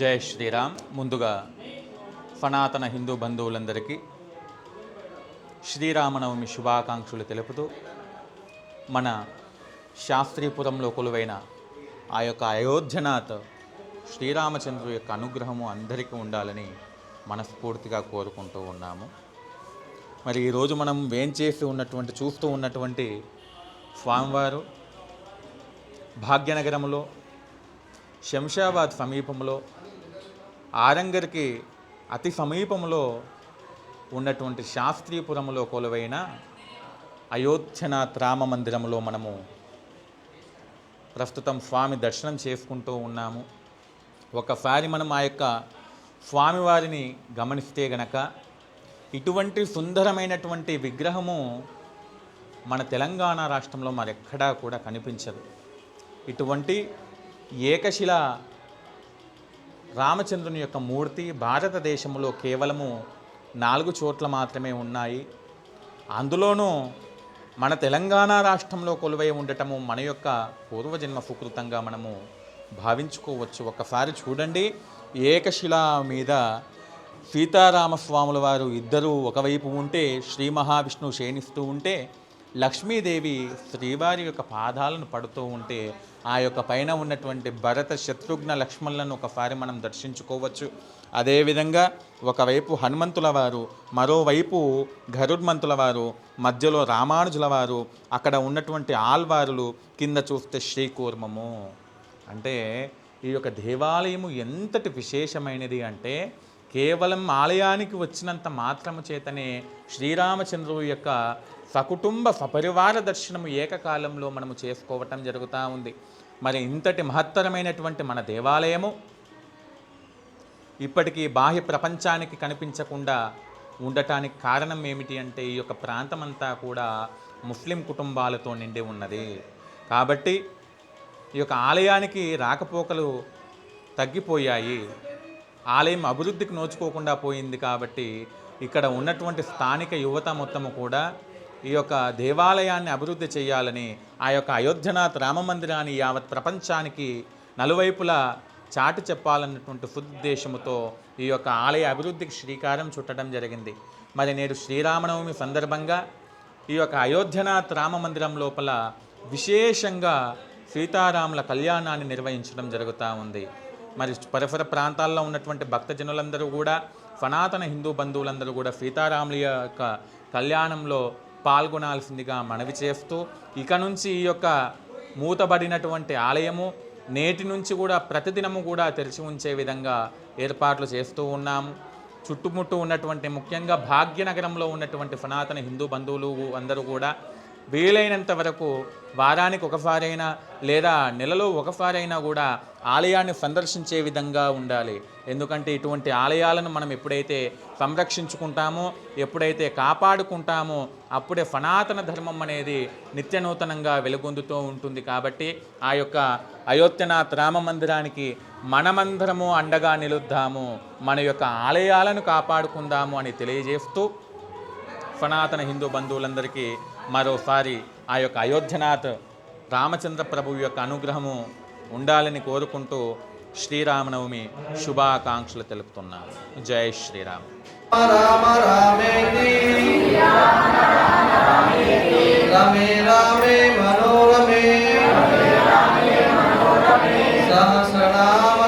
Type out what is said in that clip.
జయ శ్రీరామ్. ముందుగా సనాతన హిందూ బంధువులందరికీ శ్రీరామనవమి శుభాకాంక్షలు తెలుపుతూ మన శాస్త్రీపురంలో కొలువైన ఆ యొక్క అయోధ్యనాథ్ శ్రీరామచంద్రు యొక్క అనుగ్రహము అందరికీ ఉండాలని మనస్ఫూర్తిగా కోరుకుంటూ ఉన్నాము. మరి ఈరోజు మనం వేంచేసి ఉన్నటువంటి చూస్తూ ఉన్నటువంటి స్వామివారు భాగ్యనగరంలో శంషాబాద్ సమీపంలో ఆరంగర్కి అతి సమీపంలో ఉన్నటువంటి శాస్త్రీపురంలో కొలువైన అయోధ్యనాథ్ రామ మందిరంలో మనము ప్రస్తుతం స్వామి దర్శనం చేసుకుంటూ ఉన్నాము. ఒకసారి మనం ఆ యొక్క స్వామివారిని గమనిస్తే గనక ఇటువంటి సుందరమైనటువంటి విగ్రహము మన తెలంగాణ రాష్ట్రంలో మరెక్కడా కూడా కనిపించదు. ఇటువంటి ఏకశిల రామచంద్రుని యొక్క మూర్తి భారతదేశంలో కేవలము నాలుగు చోట్ల మాత్రమే ఉన్నాయి. అందులోనూ మన తెలంగాణ రాష్ట్రంలో కొలువై ఉండటము మన యొక్క పూర్వజన్మ సుకృతంగా మనము భావించుకోవచ్చు. ఒకసారి చూడండి. ఏకశిల మీద సీతారామస్వాముల వారు ఇద్దరూ ఒకవైపు ఉంటే శ్రీ మహావిష్ణువు శయనిస్తూ ఉంటే లక్ష్మీదేవి శ్రీవారి యొక్క పాదాలను పడుతూ ఉంటే ఆ యొక్క పైన ఉన్నటువంటి భరత శత్రుఘ్న లక్ష్మణులను ఒకసారి మనం దర్శించుకోవచ్చు. అదేవిధంగా ఒకవైపు హనుమంతుల వారు మరోవైపు గరుడ్మంతుల వారు మధ్యలో రామానుజుల వారు అక్కడ ఉన్నటువంటి ఆల్వారులు కింద చూస్తే శ్రీకూర్మము. అంటే ఈ యొక్క దేవాలయము ఎంతటి విశేషమైనది అంటే కేవలం ఆలయానికి వచ్చినంత మాత్రము చేతనే శ్రీరామచంద్రువు యొక్క సకుటుంబ సపరివార దర్శనము ఏకకాలంలో మనము చేసుకోవటం జరుగుతూ ఉంది. మరి ఇంతటి మహత్తరమైనటువంటి మన దేవాలయము ఇప్పటికీ బాహ్య ప్రపంచానికి కనిపించకుండా ఉండటానికి కారణం ఏమిటి అంటే ఈ యొక్క ప్రాంతమంతా కూడా ముస్లిం కుటుంబాలతో నిండి ఉన్నది. కాబట్టి ఈ యొక్క ఆలయానికి రాకపోకలు తగ్గిపోయాయి. ఆలయం అభివృద్ధికి నోచుకోకుండా పోయింది కాబట్టి ఇక్కడ ఉన్నటువంటి స్థానిక యువత మొత్తము కూడా ఈ యొక్క దేవాలయాన్ని అభివృద్ధి చేయాలని ఆ యొక్క అయోధ్యనాథ్ రామ మందిరాన్ని యావత్ ప్రపంచానికి నలువైపులా చాటి చెప్పాలన్నటువంటి ఉద్దేశముతో ఈ యొక్క ఆలయ అభివృద్ధికి శ్రీకారం చుట్టడం జరిగింది. మరి నేడు శ్రీరామనవమి సందర్భంగా ఈ యొక్క అయోధ్యనాథ్ రామ మందిరం లోపల విశేషంగా సీతారాముల కళ్యాణాన్ని నిర్వహించడం జరుగుతూ ఉంది. మరి పరిసర ప్రాంతాల్లో ఉన్నటువంటి భక్తజనులందరూ కూడా సనాతన హిందూ బంధువులందరూ కూడా సీతారాముల యొక్క కళ్యాణంలో పాల్గొనాల్సిందిగా మనవి చేస్తూ ఇక నుంచి ఈ యొక్క మూతబడినటువంటి ఆలయము నేటి నుంచి కూడా ప్రతిదినము కూడా తెరిచి ఉంచే విధంగా ఏర్పాట్లు చేస్తూ ఉన్నాము. చుట్టుముట్టు ఉన్నటువంటి ముఖ్యంగా భాగ్యనగరంలో ఉన్నటువంటి సనాతన హిందూ బంధువులు అందరూ కూడా వీలైనంత వరకు వారానికి ఒకసారైనా లేదా నెలలో ఒకసారైనా కూడా ఆలయాన్ని సందర్శించే విధంగా ఉండాలి. ఎందుకంటే ఇటువంటి ఆలయాలను మనం ఎప్పుడైతే సంరక్షించుకుంటామో ఎప్పుడైతే కాపాడుకుంటామో అప్పుడే సనాతన ధర్మం అనేది నిత్యనూతనంగా వెలుగొందుతూ ఉంటుంది. కాబట్టి ఆ యొక్క అయోధ్యనాథ్ రామ మందిరానికి మనమందరము అండగా నిలుద్దాము మన యొక్క ఆలయాలను కాపాడుకుందాము అని తెలియజేస్తూ సనాతన హిందూ బంధువులందరికీ మరోసారి ఆ యొక్క అయోధ్యనాథ్ రామచంద్ర ప్రభు యొక్క అనుగ్రహము ఉండాలని కోరుకుంటూ శ్రీరామనవమి శుభాకాంక్షలు తెలుపుతున్నాను. జై శ్రీరామ్. రామ రామేతి రమే రామే మనోరమే. సహస్రనామ